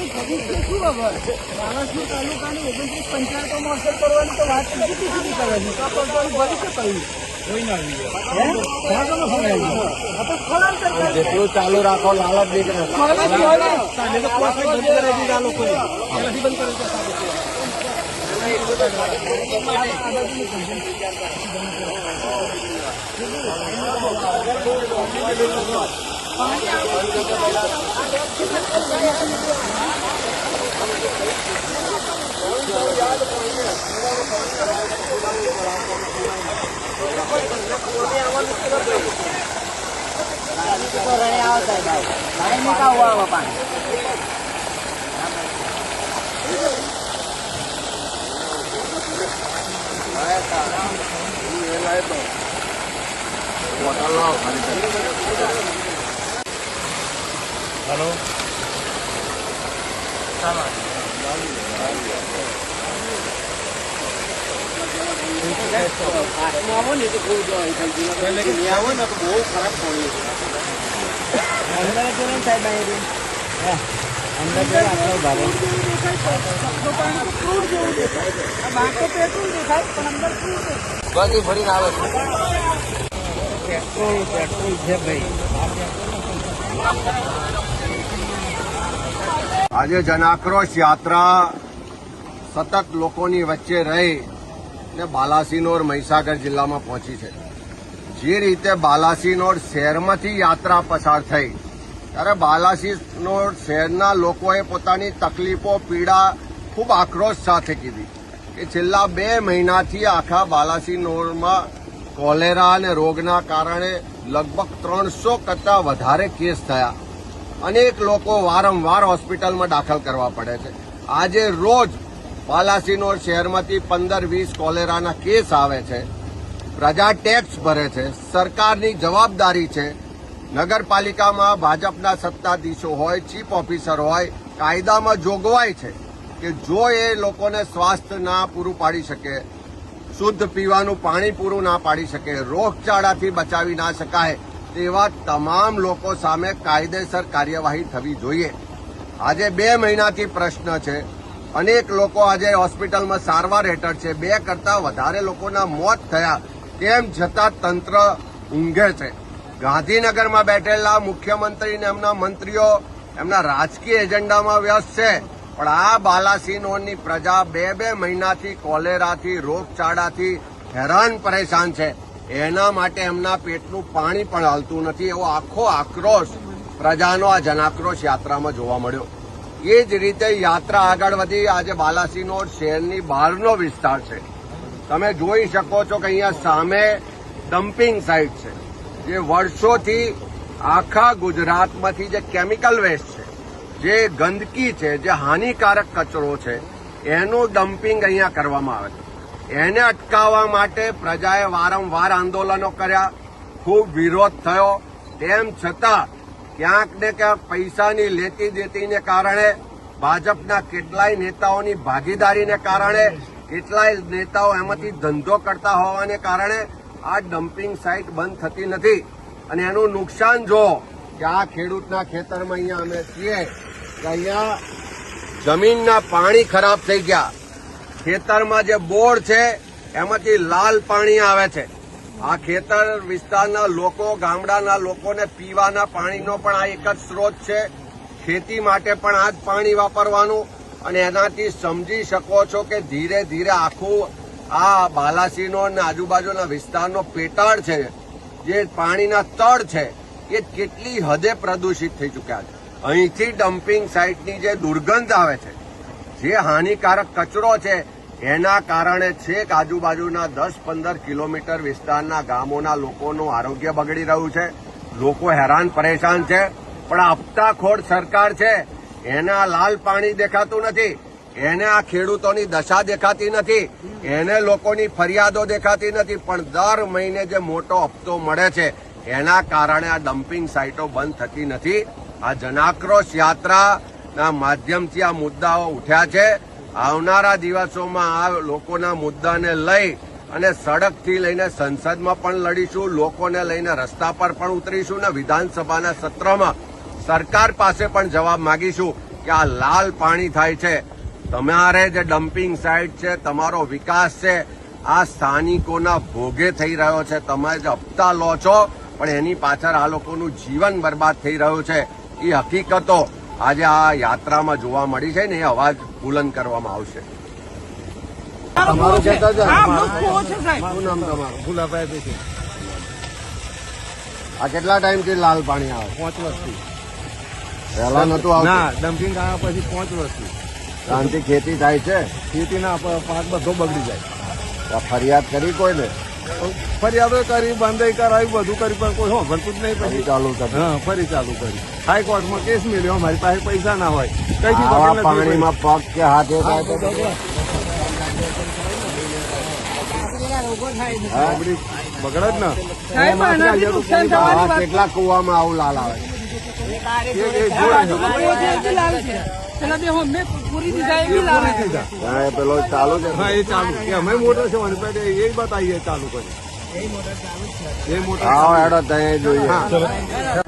પ્રજાની ભવિષ્ય શું ખબર? બાલાસુર તાલુકાની ઓગણત્રીસ પંચાયતોમાં અસર કરવાની તો વાત કરી દીધી કરવાની તો ચાલુ પ્રજાનું ભવિષ્ય કહ્યું કોઈ ના આ તો સ્થળાંતર કરે. જેટલું ચાલુ રાખો લાલચ નીકળે મારા જીવને સાંજે તો પોસ્ટ બંધ કરાવી દીધા આ લોકોએ. પહેલાથી બંધ કરાવી દીધા આ લોકોએ. ક્રૂડ જેવું દેખાય. આ બહાર તો પેટ્રોલ દેખાય પણ અંદર ક્રૂડ દેખાય. બધી ભરીને આવે છે પેટ્રોલ પેટ્રોલ છે ભાઈ આજે જનાક્રોશ યાત્રા સતત લોકોની વચ્ચે રહી ને બાલાસિનોર મહીસાગર જિલ્લામાં પહોંચી છે. જે રીતે બાલાસિનોર શહેરમાંથી યાત્રા પસાર થઈ, ત્યારે બાલાસિનોર શહેરના લોકોએ પોતાની તકલીફો, પીડા ખૂબ આક્રોશ સાથે કીધી કે છેલ્લા બે મહિનાથી આખા બાલાસિનોરમાં કોલેરા અને રોગના કારણે લગભગ ત્રણસો કરતાં વધારે કેસ થયા. અનેક લોકો વારંવાર હોસ્પિટલમાં દાખલ કરવા પડે છે. આજે રોજ બાલાસિનોર શહેરમાંથી પંદર વીસ કોલેરાના કેસ આવે છે. પ્રજા ટેક્સ ભરે છે. સરકારની જવાબદારી છે. નગરપાલિકામાં ભાજપના સત્તાધીશો હોય, ચીફ ઓફિસર હોય, કાયદામાં જોગવાઈ છે કે જો એ લોકોને સ્વાસ્થ્ય ના પૂરું પાડી શકે, શુદ્ધ પીવાનું પાણી પૂરું ના પાડી શકે, રોગચાળાથી બચાવી ના શકાય તેવા તમામ લોકો સામે કાયદેસર કાર્યવાહી થવી જોઈએ. આજે બે મહિનાથી પ્રશ્ન છે. અનેક લોકો આજે હોસ્પિટલમાં સારવાર હેઠળ છે. બે કરતા વધારે લોકોના મોત થયા. તેમ છતાં તંત્ર ઊંઘે છે. ગાંધીનગરમાં બેઠેલા મુખ્યમંત્રી અને એમના મંત્રીઓ એમના રાજકીય એજન્ડામાં વ્યસ્ત છે. પણ આ બાલાસિનોની પ્રજા બે બે મહિનાથી કોલેરાથી, રોગચાળાથી હેરાન પરેશાન છે. એના માટે એમના પેટનું પાણી પણ હાલતું નથી. એવો આખો આક્રોશ પ્રજાનો આ જનાક્રોશ યાત્રામાં જોવા મળ્યો. એ જ રીતે યાત્રા આગળ વધી. આજે બાલાસિનોર શહેરની બહારનો વિસ્તાર છે. તમે જોઈ શકો છો કે અહીંયા સામે ડમ્પિંગ સાઇટ છે, જે વર્ષોથી આખા ગુજરાતમાંથી જે કેમિકલ વેસ્ટ છે, જે ગંદકી છે, જે હાનિકારક કચરો છે, એનું ડમ્પિંગ અહીંયા કરવામાં આવે છે. એને અટકાવવા માટે પ્રજાએ વારંવાર આંદોલનો કર્યા. ખૂબ વિરોધ થયો. તેમ છતાં ક્યાંક ને ક્યાંક પૈસાની લેતી દેતીને કારણે, ભાજપના કેટલાય નેતાઓની ભાગીદારીને કારણે, કેટલાય નેતાઓ એમાંથી ધંધો કરતા હોવાને કારણે આ ડમ્પિંગ સાઇટ બંધ થતી નથી. અને એનું નુકસાન જો કે આ ખેડૂતના ખેતરમાં અહીંયા અમે છીએ કે અહીંયા જમીનના પાણી ખરાબ થઈ ગયા. ખેતરમાં જે બોર છે, એમાંથી લાલ પાણી આવે છે. આ ખેતર વિસ્તારના લોકો, ગામડાના લોકોને પીવાના પાણીનો પણ આ એક જ સ્ત્રોત છે. ખેતી માટે પણ આ જ પાણી વાપરવાનું અને એનાથી સમજી શકો છો કે ધીરે ધીરે આખું આ બાલાસીનો અને આજુબાજુના વિસ્તારનો પેટાળ છે, જે પાણીના તળ છે, એ કેટલી હદે પ્રદૂષિત થઈ ચૂક્યા છે. અહીંથી ડમ્પિંગ સાઇટની જે દુર્ગંધ આવે છે જે હાનિકારક કચરો છે, એના કારણે છેક આજુબાજુના દસ પંદર કિલોમીટર વિસ્તારના ગામોના લોકોનું આરોગ્ય બગડી રહ્યું છે. લોકો હેરાન પરેશાન છે. પણ આપતાખોડ સરકાર છે, એના લાલ પાણી દેખાતું નથી. એને આ ખેડૂતોની દશા દેખાતી નથી. એને લોકોની ફરિયાદો દેખાતી નથી. પણ દર મહિને જે મોટો હપ્તો મળે છે, એના કારણે આ ડમ્પિંગ સાઇટો બંધ થતી નથી. આ જનાક્રોશ યાત્રાના માધ્યમથી આ મુદ્દાઓ ઉઠ્યા છે. આવનારા દિવસોમાં આ લોકોના મુદ્દાને લઈ અને સડકથી લઈને સંસદમાં પણ લડીશું, લોકોને લઈને રસ્તા પર પણ ઉતરીશું અને વિધાનસભાના સત્રમાં સરકાર પાસે પણ જવાબ માગીશું કે આ લાલ પાણી થાય છે. તમારે જે ડમ્પિંગ સાઇટ છે, તમારો વિકાસ છે, આ સ્થાનિકોના ભોગે થઈ રહ્યો છે. તમે જે હપ્તા લો છો, પણ એની પાછળ આ લોકોનું જીવન બરબાદ થઈ રહ્યું છે. એ હકીકતો આજે આ યાત્રામાં જોવા મળી છે ને એ અવાજ બુલંદ કરવામાં આવશે. આ કેટલા ટાઈમથી લાલ પાણી આવે? પાંચ વર્ષથી. પહેલા નતું આવતું? ના ડમ્પિંગ આવ્યા પછી પાંચ વર્ષથી. શાંતિ ખેતી થાય છે? ખેતીના ના પાક બધો બગડી જાય. ફરિયાદ કરી કોઈને? ફરિયાદો કરી બંધાઈ કરાવી બધું કરી પણ કોઈ સાંભળતું જ નહીં ફરી પછી ચાલુ કરી. હા ફરી ચાલુ કરી. હાઈકોર્ટમાં કેસ મેળ્યો અમારી પાસે પૈસા ના હોય. કઈ પાણીમાં પગ કે હાથે? બગડી જ ને. કેટલા કુવામાં આવું લાલ આવે. પેલા બે અમે પૂરી દીધા એ પૂરી દીધા હા, એ પેલો ચાલુ છે. હા એ ચાલુ. કે અમે મોટો છે મને પેલે એ બતાવીએ ચાલુ કરી એ મોટો આવો હેડો ત્યાં જોઈએ.